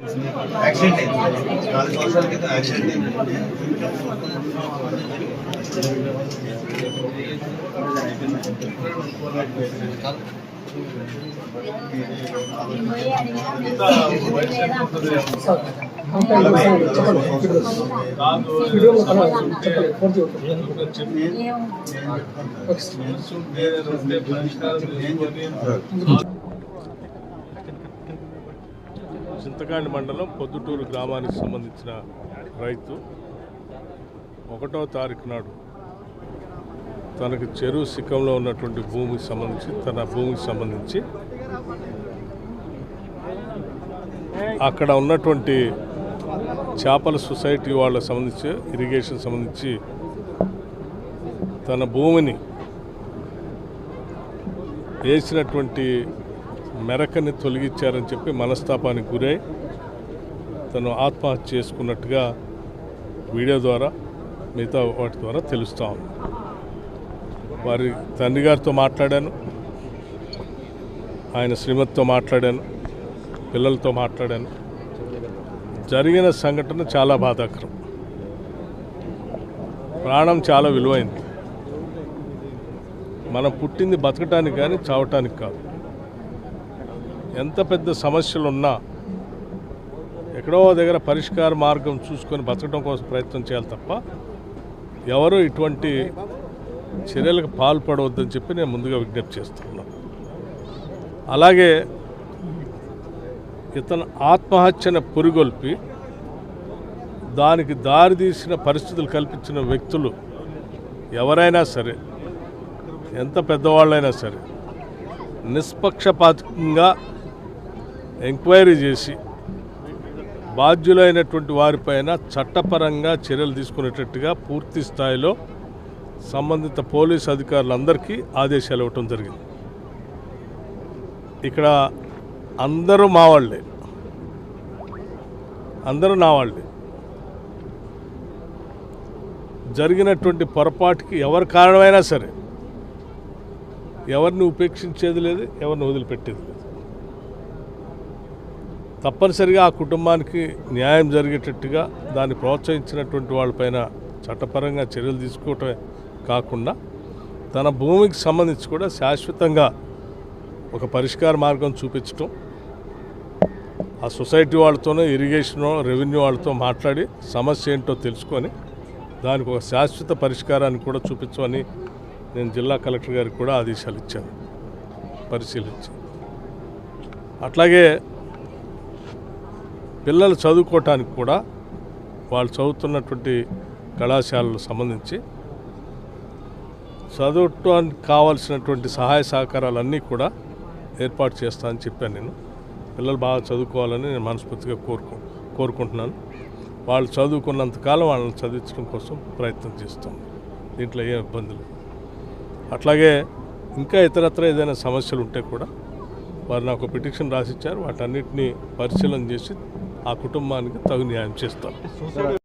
Accident అయింది నాలుగు సంవత్సరాల క్రితం యాక్సిడెంట్ అయింది వీడియోలో కనబడుతుంది. చెప్పండి ఫోన్ చింతకాండి మండలం పొద్దుటూరు గ్రామానికి సంబంధించిన రైతు. ఒకటో తారీఖు నాడు తనకు చెరువు శిఖంలో ఉన్నటువంటి భూమికి సంబంధించి తన భూమికి సంబంధించి అక్కడ ఉన్నటువంటి చేపల సొసైటీ వాళ్ళకి సంబంధించి ఇరిగేషన్ సంబంధించి తన భూమిని వేసినటువంటి మెరకని తొలగించారని చెప్పి మనస్తాపానికి గురై తను ఆత్మహత్య చేసుకున్నట్టుగా వీడియో ద్వారా మిగతా వాటి ద్వారా తెలుస్తా ఉంది. వారి తండ్రి గారితో మాట్లాడాను. ఆయన శ్రీమతితో మాట్లాడాను. పిల్లలతో మాట్లాడాను. జరిగిన సంఘటన చాలా బాధాకరం. ప్రాణం చాలా విలువైంది. మనం పుట్టింది బతకటానికి కానీ చావటానికి కాదు. ఎంత పెద్ద సమస్యలు ఉన్నా ఎక్కడో దగ్గర పరిష్కార మార్గం చూసుకొని బతకడం కోసం ప్రయత్నం చేయాలి తప్ప ఎవరు ఇటువంటి చర్యలకు పాల్పడవద్దని చెప్పి నేను ముందుగా విజ్ఞప్తి చేస్తున్నాను. అలాగే ఇతను ఆత్మహత్యను పురిగొల్పి దానికి దారితీసిన పరిస్థితులు కల్పించిన వ్యక్తులు ఎవరైనా సరే ఎంత పెద్దవాళ్ళైనా సరే నిష్పక్షపాతంగా ఎంక్వైరీ చేసి బాధ్యులైనటువంటి వారిపైన చట్టపరంగా చర్యలు తీసుకునేటట్టుగా పూర్తి స్థాయిలో సంబంధిత పోలీస్ అధికారులందరికీ ఆదేశాలు ఇవ్వటం జరిగింది. ఇక్కడ అందరూ మా వాళ్ళే. అందరూ నా వాళ్ళే. జరిగినటువంటి పొరపాటుకి ఎవరు కారణమైనా సరే ఎవరిని ఉపేక్షించేది లేదు ఎవరిని వదిలిపెట్టేది లేదు. తప్పనిసరిగా ఆ కుటుంబానికి న్యాయం జరిగేటట్టుగా దాన్ని ప్రోత్సహించినటువంటి వాళ్ళపైన చట్టపరంగా చర్యలు తీసుకోవటమే కాకుండా తన భూమికి సంబంధించి కూడా శాశ్వతంగా ఒక పరిష్కార మార్గం చూపించటం ఆ సొసైటీ వాళ్ళతోనో ఇరిగేషన్ రెవెన్యూ వాళ్ళతో మాట్లాడి సమస్య ఏంటో తెలుసుకొని దానికి ఒక శాశ్వత పరిష్కారాన్ని కూడా చూపించమని నేను జిల్లా కలెక్టర్ గారికి కూడా ఆదేశాలు ఇచ్చాను పరిశీలించి అట్లాగే పిల్లలు చదువుకోవటానికి కూడా వాళ్ళు చదువుతున్నటువంటి కళాశాలకు సంబంధించి చదవటానికి కావాల్సినటువంటి సహాయ సహకారాలన్నీ కూడా ఏర్పాటు చేస్తానని చెప్పాను నేను. పిల్లలు బాగా చదువుకోవాలని నేను మనస్ఫూర్తిగా కోరుకు కోరుకుంటున్నాను. వాళ్ళు చదువుకున్నంతకాలం వాళ్ళని చదివించడం కోసం ప్రయత్నం చేస్తాం. దీంట్లో ఏ ఇబ్బందులు అట్లాగే ఇంకా ఇతరత్ర ఏదైనా సమస్యలు ఉంటే కూడా వారు నాకు పిటిషన్ రాసిచ్చారు. వాటన్నిటిని పరిశీలన చేసి ఆ కుటుంబానికి తగు న్యాయం చేస్తాం